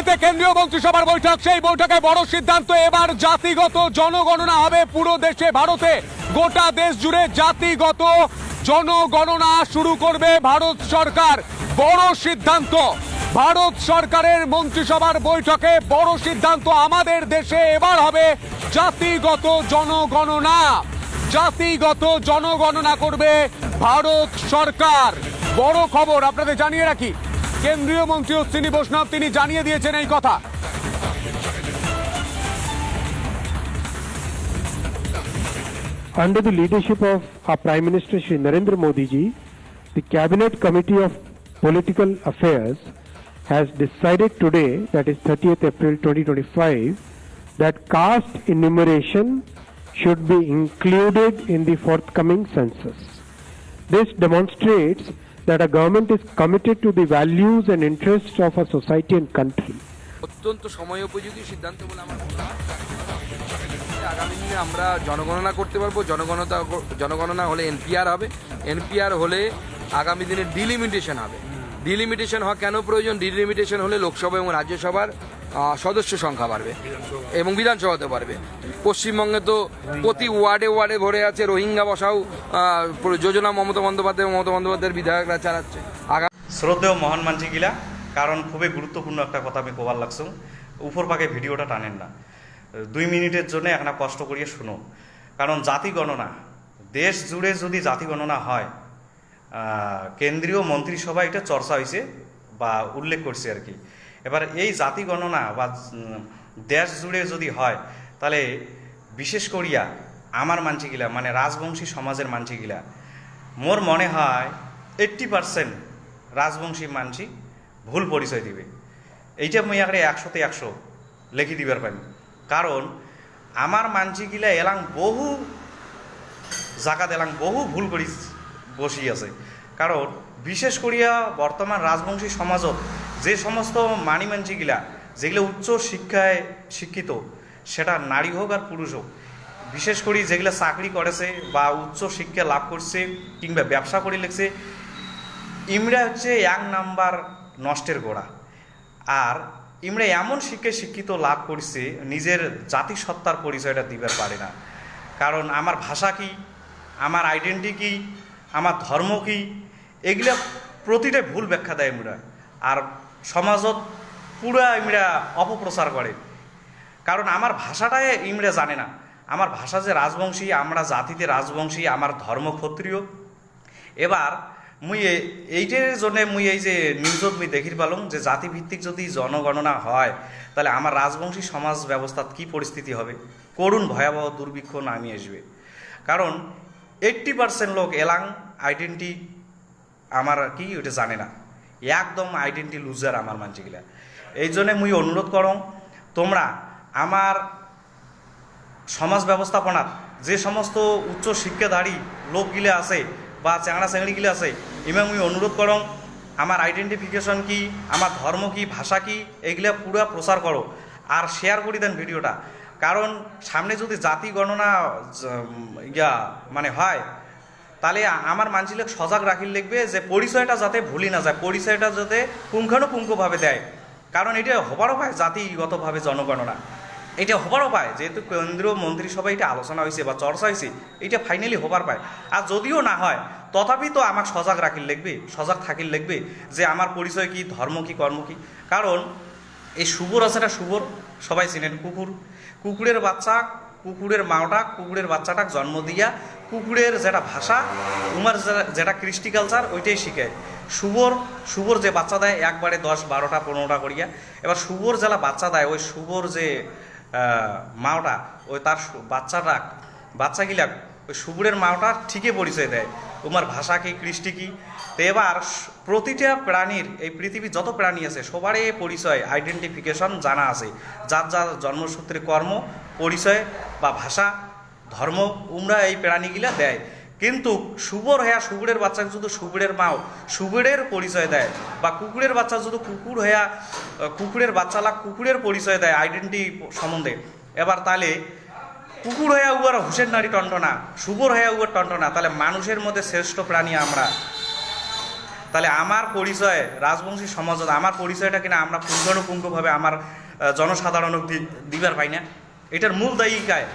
দিল্লিতে কেন্দ্রীয় মন্ত্রিসভার বৈঠক। সেই বৈঠকে বড় সিদ্ধান্ত। এবার জাতিগত জনগণনা হবে পুরো দেশে, ভারতে। গোটা দেশ জুড়ে জাতিগত জনগণনা শুরু করবে ভারত সরকার। বড় সিদ্ধান্ত। ভারত সরকারের মন্ত্রিসভার বৈঠকে বড় সিদ্ধান্ত। আমাদের দেশে এবার হবে জাতিগত জনগণনা। জাতিগত জনগণনা করবে ভারত সরকার। বড় খবর, আপনাদের জানিয়ে রাখি। কেন্দ্রীয় মন্ত্রী অশ্বিনী বৈষ্ণব তিনি জানিয়ে দিয়েছেন এই কথা Under the leadership of our Prime Minister Shri Narendra Modi ji, the Cabinet Committee of Political Affairs has decided today, that is 30th April 2025, that caste enumeration should be included in the forthcoming census. This demonstrates that our government is committed to the values and interests of our society and country. অত্যন্ত সময় উপযোগী সিদ্ধান্ত বলে আমার আগামী দিনে আমরা জনগণনা করতে পারব। জনগণতা জনগণনা হলে এনপিআর হবে। এনপিআর হলে আগামী দিনে ডিলিমিটেশন হবে। ডিলিমিটেশন হওয়া কেন প্রয়োজন? ডিলিমিটেশন হলে লোকসভা এবং রাজ্যসভার সদস্য সংখ্যা বাড়বে এবং বিধানসভাতে বাড়বে। পশ্চিমবঙ্গে তো প্রতি ওয়ার্ডে ওয়ার্ডে ভরে আছে রোহিঙ্গা বসাও যোজনা মমতা বন্দ্যোপাধ্যায় মমতা বন্দ্যোপাধ্যায়ের বিধায়করা চালাচ্ছে। আগামী শ্রদ্ধেয় মহান মানছি গিলা কারণ খুবই গুরুত্বপূর্ণ একটা কথা আমি কোবার লাগছো উপর পাকে ভিডিওটা টানেন না। দুই মিনিটের জন্য একটা কষ্ট করিয়ে শুনো। কারণ জাতি গণনা, দেশ জুড়ে যদি জাতি গণনা হয় কেন্দ্রীয় মন্ত্রিসভা এটা চর্চা হয়েছে বা উল্লেখ করছে আর কি। এবার এই জাতি গণনা বা দেশ জুড়ে যদি হয়, তাহলে বিশেষ করিয়া আমার মানছিগিলা মানে রাজবংশী সমাজের মানছিগিলা মোর মনে হয় এইট্টি পার্সেন্ট রাজবংশী মানসি ভুল পরিচয় দিবে। এইটা মুই আগে একশোতে একশো লেখি দিবার পারি কারণ আমার মানসিগিলা এলাং বহু জাকাত, এলাং বহু ভুল করি বসি আছে কারণ বিশেষ করিয়া বর্তমান রাজবংশী সমাজত যে সমস্ত মানি মানসিগিলা যেগুলো উচ্চ শিক্ষায় শিক্ষিত, সেটা নারী হোক আর পুরুষ হোক, বিশেষ করে যেগুলো চাকরি করেছে বা উচ্চ শিক্ষা লাভ করছে কিংবা ব্যবসা করে লেগছে ইমরা হচ্ছে এক নাম্বার নষ্টের গোড়া। আর ইমরা এমন শিক্ষায় শিক্ষিত লাভ করছে, নিজের জাতিসত্তার পরিচয়টা দিবার পারে না। কারণ আমার ভাষা কি? আমার আইডেন্টি কি? আমার ধর্ম কি? এগুলা প্রতিটা ভুল ব্যাখ্যা দেয় ইমরা। আর সমাজত পুরা ইমরা অপপ্রচার করে। কারণ আমার ভাষাটাই ইমরা জানে না। আমার ভাষা যে রাজবংশী, আমরা জাতিতে রাজবংশী, আমার ধর্ম ক্ষত্রিয়। এবার মুই এইটার জন্য মুই এই যে নিউজত মুই দেখির পালং যে জাতিভিত্তিক যদি জনগণনা হয়, তাহলে আমার রাজবংশী সমাজ ব্যবস্থাত কি পরিস্থিতি হবে? করুণ ভয়াবহ দুর্ভিক্ষ নামিয়ে আসবে। কারণ এইট্টি পার্সেন্ট লোক এলাং আইডেন্টি আমার কি ওটা জানে না। একদম আইডেন্টি লুজার আমার মানসিগুলা এই জন্যে মুই অনুরোধ করং, তোমরা আমার সমাজ ব্যবস্থাপনার যে সমস্ত উচ্চ শিক্ষাধারী লোকগুলো আছে বা চ্যাংড়া চ্যাংড়িগুলো আছে ইমা মুই অনুরোধ করং, আমার আইডেন্টিফিকেশন কি, আমার ধর্ম কি, ভাষা কি, এইগুলা পুরা প্রচার করো আর শেয়ার করে দেন ভিডিওটা কারণ সামনে যদি জাতি গণনা ইয়া মানে হয় তাহলে আমার মানসিক সজাগ রাখির লিখবে যে পরিচয়টা যাতে ভুলি না যায়, পরিচয়টা যাতে পুঙ্খানুপুঙ্খভাবে দেয়। কারণ এটা হবারও পায় জাতিগতভাবে জনগণনা এটা হবারও পায় যেহেতু কেন্দ্রীয় মন্ত্রিসভায় এটা আলোচনা হয়েছে বা চর্চা হয়েছে, এটা ফাইনালি হবার পায় আর যদিও না হয়, তথাপি তো আমাকে সজাগ রাখির লিখবে, সজাগ থাকির লিখবে যে আমার পরিচয় কি, ধর্ম কি, কর্ম কি। কারণ এই শুভর আছে একটা শুভর, সবাই চিনেন কুকুর। কুকুরের বাচ্চা কুকুরের মাওটা, কুকুরের বাচ্চাটাক জন্ম দিয়া, কুকুরের যেটা ভাষা, উমার যেটা কৃষ্টি কালচার ওইটাই শিখায় শুভর শুভর যে বাচ্চা দেয়, একবারে দশ, বারোটা, পনেরোটা করিয়া। এবার শুভর যারা বাচ্চা দেয়, ওই শুভর যে মাওটা, ওই তার বাচ্চাটা বাচ্চাগিলাক ওই শুভরের মাওটা ঠিকই পরিচয় দেয়। তোমার ভাষা কি, কৃষ্টি কি? তো এবার প্রতিটা প্রাণীর, এই পৃথিবীর যত প্রাণী আছে, সবারই পরিচয় আইডেন্টিফিকেশন জানা আছে। যার যার জন্মসূত্রে কর্ম, পরিচয় বা ভাষা, ধর্ম, উমরা এই প্রাণীগুলা দেয়। কিন্তু শুভর হইয়া শুকুরের বাচ্চা যদি শুকুরের মাও শুকুরের পরিচয় দেয় বা কুকুরের বাচ্চা যদি কুকুর হইয়া কুকুরের বাচ্চালা কুকুরের পরিচয় দেয় আইডেন্টি সম্বন্ধে। এবার তাহলে কুকুর হইয়া উয়ার হুসেন নারী টন্টনা শুভর হইয়া উয়ার টন্টনা, তাহলে মানুষের মধ্যে শ্রেষ্ঠ প্রাণী আমরা। তাহলে আমার পরিচয়, রাজবংশী সমাজত আমার পরিচয়টা কিনা আমরা পুঙ্খানুপুঙ্খভাবে আমার জনসাধারণ দিবার পাই না। এটার মূল দায়িকায়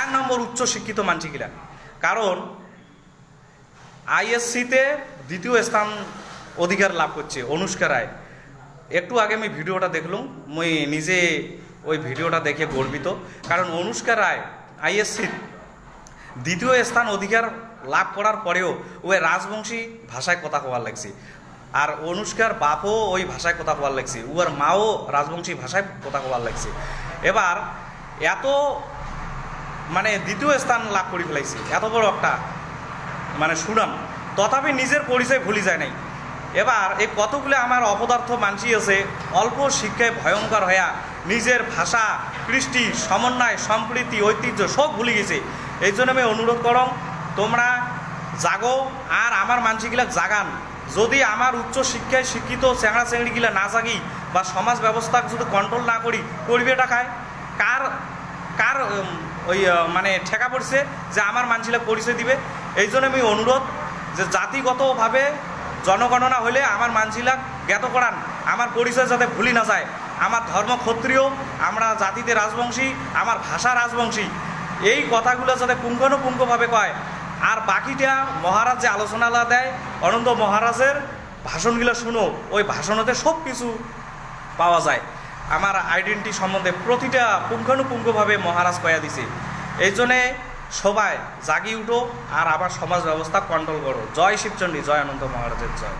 এক নম্বর উচ্চ শিক্ষিত মানসিকিরা। কারণ আইএসসিতে দ্বিতীয় স্থান অধিকার লাভ করছে, অনুষ্কা রায়। একটু আগে আমি ভিডিওটা দেখলাম, মুই নিজে ওই ভিডিওটা দেখে গর্বিত। কারণ অনুষ্কা রায় আইএসসি দ্বিতীয় স্থান অধিকার লাভ করার পরেও ওই রাজবংশী ভাষায় কথা কওয়ার লাগছে। আর অনুষ্কার বাপও ওই ভাষায় কথা কওয়ার লাগছে। উয়ার মাও রাজবংশী ভাষায় কথা কওয়ার লাগছে। এবার এত মানে দ্বিতীয় স্থান লাভ করে ফেলাইছে। এত বড় একটা মানে সুনাম। তথাপি নিজের পরিচয় ভুলি যায় নাই। এবার এই কতগুলো আমার অপদার্থ মানসি আছে, অল্প শিক্ষায় ভয়ঙ্কর হইয়া নিজের ভাষা, কৃষ্টি, সমন্বয়, সম্প্রীতি, ঐতিহ্য সব ভুলে গেছে। এই জন্য আমি অনুরোধ করম, তোমরা জাগো আর আমার মানসিগুলা জাগান। যদি আমার উচ্চ শিক্ষায় শিক্ষিত চেংড়া চেংড়িগুলা না জাগি বা সমাজ ব্যবস্থা যদি কন্ট্রোল না করি, করবে টাকায় কার? কার ওই মানে ঠেকা পড়ছে যে আমার মানসিলা পরিচয় দিবে? এই জন্য আমি অনুরোধ যে জাতিগতভাবে জনগণনা হলে আমার মানসিলা জ্ঞাত করান। আমার পরিচয় যাতে ভুলি না যায়। আমার ধর্ম ক্ষত্রিয়, আমরা জাতিতে রাজবংশী, আমার ভাষা রাজবংশী। এই কথাগুলো যাতে পুঙ্খানুপুঙ্খভাবে কয়। আর বাকিটা মহারাজ যে আলোচনালা দেয়, অনন্ত মহারাজের ভাষণগুলো শুনো। ওই ভাষণতে সব কিছু পাওয়া যায়। আমার আইডেন্টি সম্বন্ধে প্রতিটা পুঙ্খানুপুঙ্খভাবে মহারাজ কয়া দিছে। এই জন্যে সবাই জাগি উঠো আর আবার সমাজ ব্যবস্থা কন্ট্রোল করো। জয় শিবচণ্ডী জয় অনন্ত মহারাজের জয়।